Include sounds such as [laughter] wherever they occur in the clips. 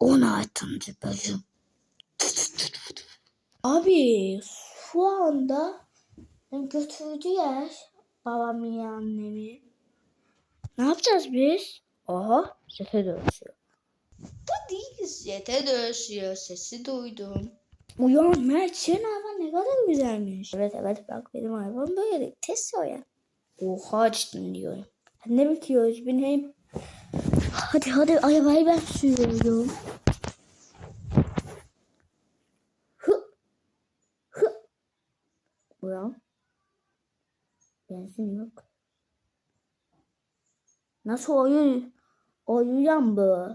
16. bölüm. Abi şu anda götürdü yer babamı ya annemi. Ne yapacağız biz? Aha sete dönüşüyor. Bu değil sete dönüşüyor. Sesi duydum. Uyan Mert senin hayvan ne kadar güzelmiş. Evet evet bak benim hayvan böyle test o ya. Oha cidden diyorum. Ne bekliyoruz bineyim. Hadi hadi arabayı ben sürüyorum. Hı. Hı. Uyan. Benzin yok. Nasıl oyun? Oyuyan bu.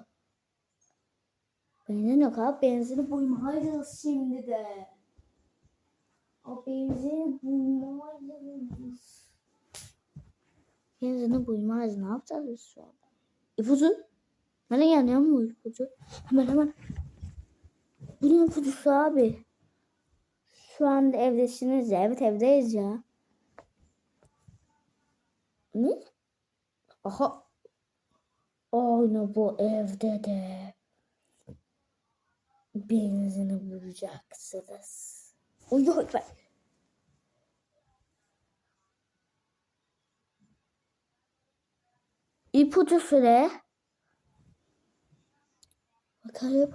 Benzin yok abi. Benzini bulmalıyız şimdi de. O benzini bulmalıyız. Benzini bulmalıyız. Ne yapacağız biz şu an? İpucu. Nereye yanıyor mu ipucu? Hemen hemen. Bunun ipucusu abi. Şu anda evdesiniz ya. Evet evdeyiz ya. Ne? Aha. Aynı bu evde de benzini bulacaksınız. Uy yok ben. İpucu süre. Bakalım.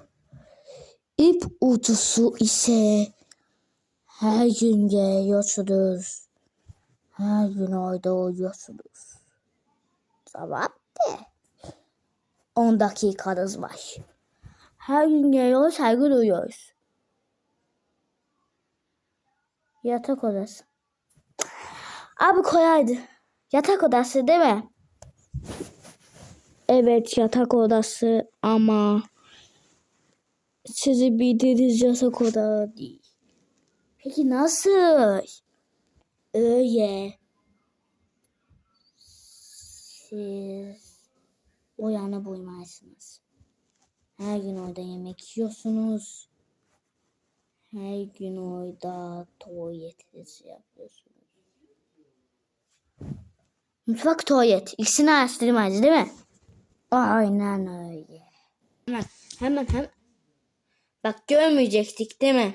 İp ucusu ise her gün geliyorsunuz. Her gün orada oluyorsunuz. Sabah de. 10 dakikanız var. Her gün geliyoruz, her gün uyuyoruz. Yatak odası. Abi kolaydı. Yatak odası değil mi? Evet yatak odası ama sizi bildiğiniz yatak odası değil. Peki nasıl? Öyle. Siz o yana bulmazsınız. Her gün orada yemek yiyorsunuz. Her gün orada tuvaletinizi yapıyorsunuz. Mutfak tuvalet. İkisini araştırmayız değil mi? Aynen öyle. Hemen hemen hemen. Bak görmeyecektik değil mi?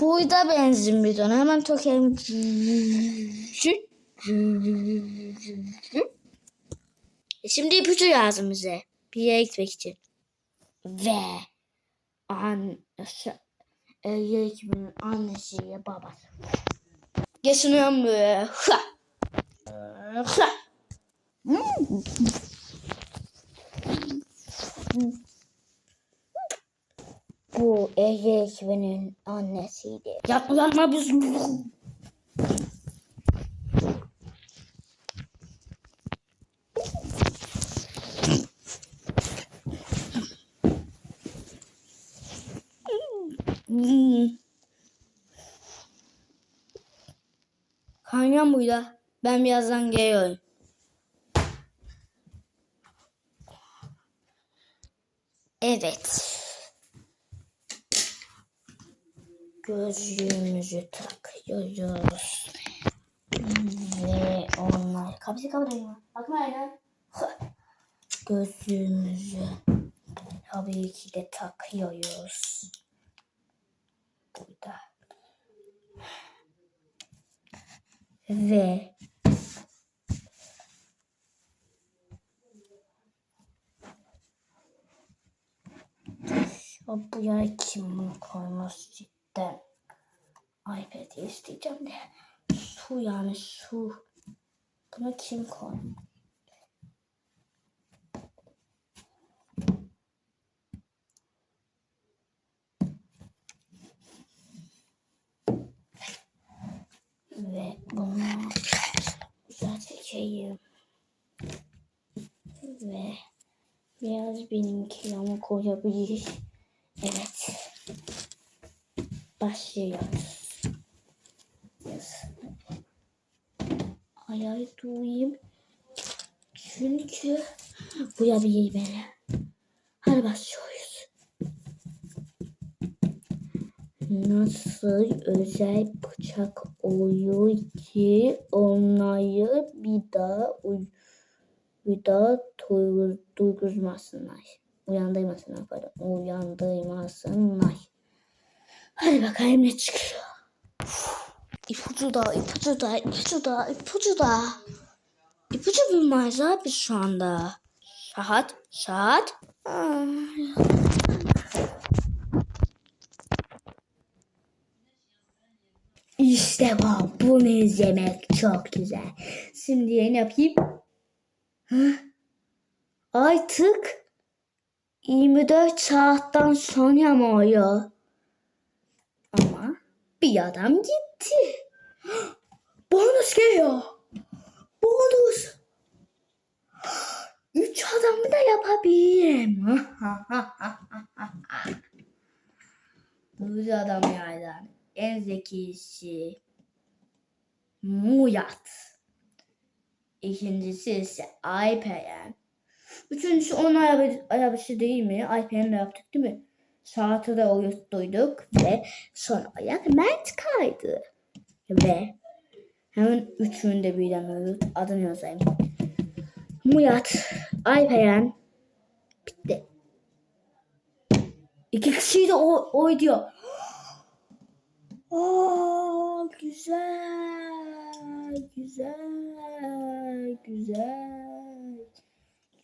Burada benzin bidonu. Hemen tokelim. E Şimdi ipucu lazım bize. Bir yere gitmek için. Ve an e, yere gitmenin annesiyle babası. Geçiniyorum böyle. Ha. Ha. Bu Ege ekibinin annesiydi. Yapma biz. Kaynan burada. Ben birazdan geliyorum. Evet. Gözlüğümüzü takıyoruz. Ve onlar... Kapısı kapatayım. Bakma aynen. Gözlüğümüzü tabii ki de takıyoruz. Burada. Ve Bu yere kim bunu koymuş cidden. iPad'i isteyeceğim de. Su yani su. Bunu kim koy? Ve bunu güzel çekeyim. Ve biraz benim kilomı koyabilir. Evet. Başlıyoruz. Yes. Ayağı duyayım. Çünkü bu yapıyor beni. Hadi başlıyoruz. Nasıl özel bıçak oluyor ki onları bir daha bir daha duygu, duyguzmasınlar. Uyandırmasınlar pardon. Uyandırmasınlar. Hadi bakalım ne çıkıyor. İpucu da, ipucu da, ipucu da, ipucu da. İpucu bulmayız abi şu anda. Saat, saat. Aa, İşte bu. Bunu izlemek çok güzel. Şimdi yeni yapayım. Hı? Artık 24 saatten sonra mı oluyor? Bir adam gitti. [gasps] Bonus geliyor. Bonus. [gasps] Üç adamı da yapabilirim. [laughs] Bu adam yerden en zekisi Muyat. İkincisi ise Alperen. Üçüncüsü onun araba, arabası değil mi? Alperen'le yaptık değil mi? Saati de uyuttuyduk ve son ayak Mert kaydı. Ve hemen üçünü de birden uyut. Adını yazayım. Muyat, Alperen bitti. İki kişiyi de o, oynuyor. Aa, güzel, güzel, güzel,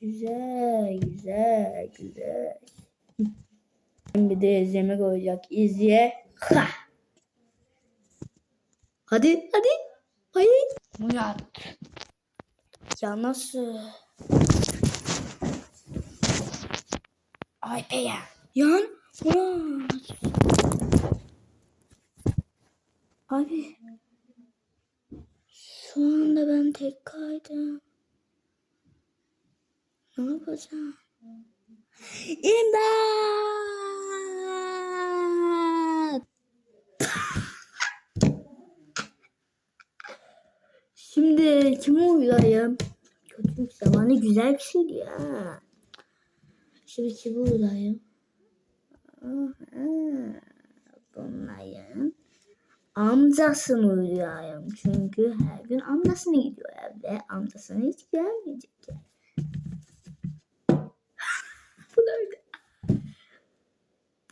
güzel, güzel, güzel. Bir de izlemek olacak. İzle. Ha. Hadi, hadi, hadi. Murat. Ya nasıl? Ay be ya. Yan. Murat. Abi. Şu anda ben tek kaydım. Ne yapacağım? İmdat! Şimdi kimi uyulayım? Kötülük zamanı güzel bir şeydi ya. Şimdi kimi uyulayım? Aha, Bunların amcasını uyuyayım. Çünkü her gün amcasına gidiyor ve amcasını hiç gelmeyecek. Bu öyle.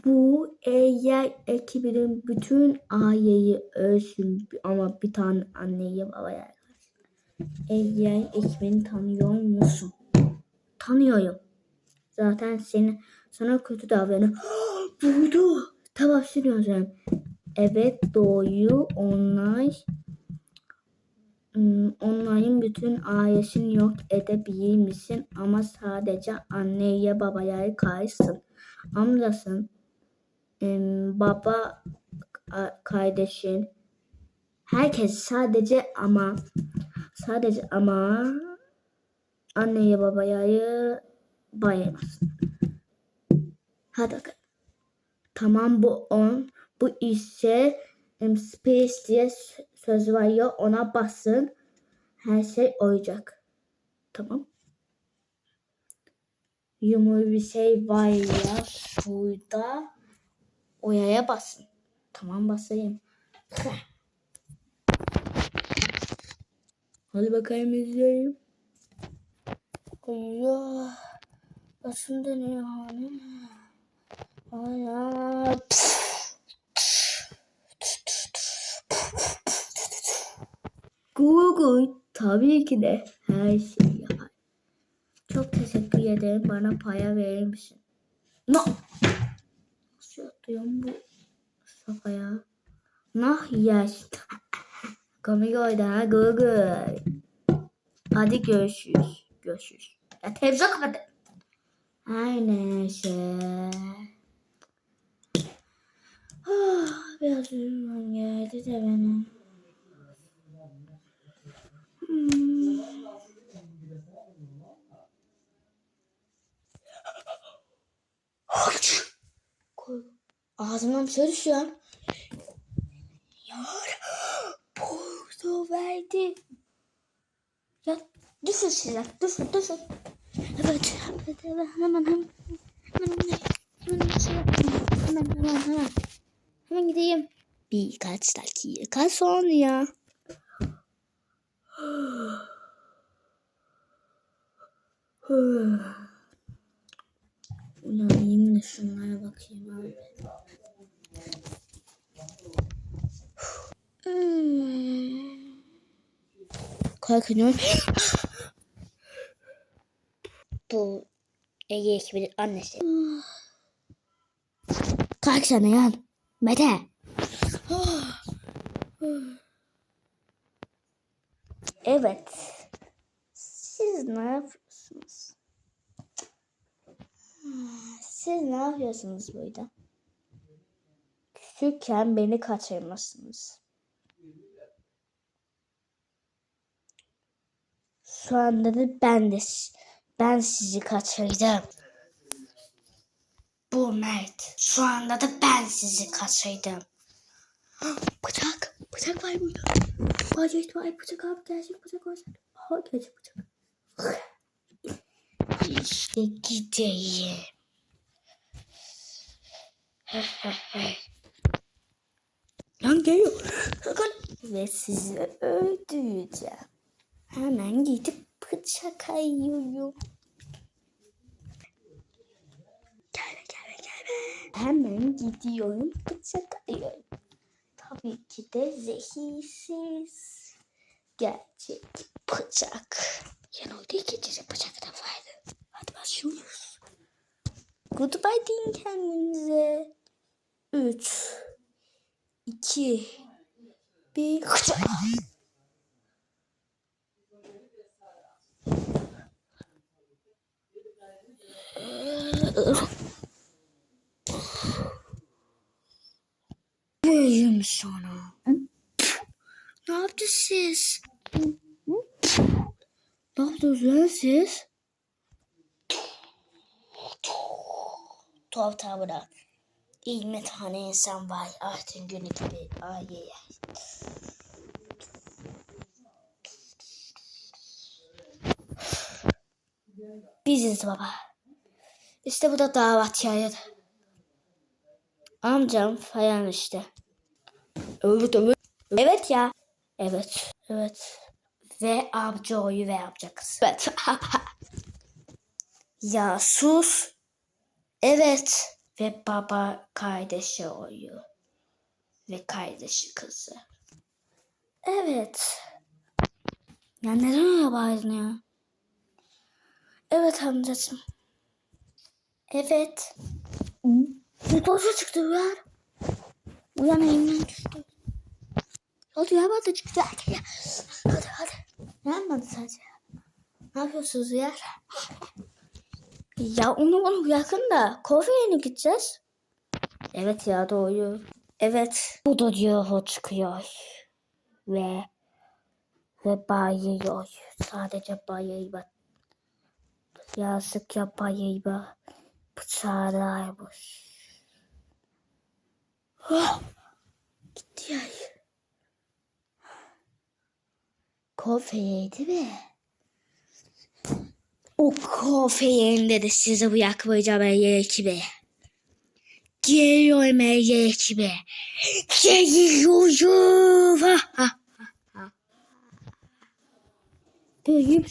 Bu eğer ekibinin bütün aileyi ölsün ama bir tane anneyi babaya Eğer ekibini tanıyor musun? Tanıyorum. Zaten seni sana kötü davranıyor. [gasps] Buldu. Tamam zaman. Evet doğuyu onlar onların bütün ailesini yok edebilir misin? Ama sadece anneye babaya karşısın. Amcasın, baba, kardeşin, herkes sadece ama sadece ama anneye babaya bayamazsın. Hadi bakalım. Tamam bu on. Bu ise space diye söz var ya ona basın. Her şey olacak. Tamam. Yumur bir şey var ya şurada. Oyaya basın. Tamam basayım. Hadi bakayım izleyeyim. Allah. Başım dönüyor hanım. Ana. Google tabii ki de her şeyi yapar. Çok teşekkür ederim. Bana paya verir misin? No. Nasıl atıyorum bu safhaya? Nah yes. Komik oydu ha Google. Hadi görüşürüz. Görüşürüz. Ya televizyon kapadı. Her neyse. Ah, biraz uyumam geldi de benim. Hmm. Ağzımdan bir şey düşüyor. Yar. Porto verdi. Ya düşün şeyler. Düşün düşün. Evet. Evet evet hemen hemen. Hemen hemen. Hemen şey. Hemen hemen hemen. Hemen gideyim. Birkaç dakika sonra. Uyanayım da şunlara bakayım abi. Hmm. Kalkınıyor. Bu Ege ekibinin annesi. Kalk sana yan. Mete. Evet. Siz ne yapıyorsunuz? Siz ne yapıyorsunuz burada? Küçükken beni kaçırmışsınız. Şu anda da ben de ben sizi kaçırdım. Bu Mert. Şu anda da ben sizi kaçırdım. [gasps] Bıçak. Bıçak var burada. Bacak var. Bıçak abi. Gerçek bıçak var. Ha gerçek bıçak. İşte gideyim. Lan geliyor. Ve sizi öldüreceğim. Hemen gidip bıçak ayıyorum. Gelme gelme gelme. Hemen gidiyorum bıçak ayıyorum. Tabii ki de zehirsiz. Gerçek bıçak. Yanıldı ikinci bıçak da vardı. Hadi başlıyoruz. Goodbye deyin kendinize. Üç. iki, Bir. Buyurun [laughs] sonra. Ne yaptı siz? Ne yaptınız lan siz? Tuhaf tavırlar. İlmi tane insan var. Artın günü gibi. Ay ay ay. Biziz baba. İşte bu da davet yayın. Amcam falan işte. Evet evet. Evet ya. Evet. Evet. Ve amca oyu ve amca kız. Evet. [laughs] ya sus. Evet. Ve baba kardeşi oyu. Ve kardeşi kızı. Evet. Ya neden öyle bağırdın ya? Evet amcacığım. Evet. Bir boşa çıktı uyar. Uyan elimden düştü. Hadi ya hadi çıktı. Hadi ya. Hadi hadi. Yanmadı sadece. Ne yapıyorsunuz uyar? Ya onu onu yakın da kafeye mi gideceğiz? Evet ya doğru. Evet. Bu da diyor o çıkıyor. Ve ve bayıyor. Sadece bayıyor. Yazık ya bayıyor. Bıçağıymış. Oh, [gasps] gitti ya. Kafeyeydi be. O kafeyinde de size bu yakmayacağım Ege ekibi. Geliyorum Ege ekibi. Geliyorum. Ha, ha, ha, ha. Böyle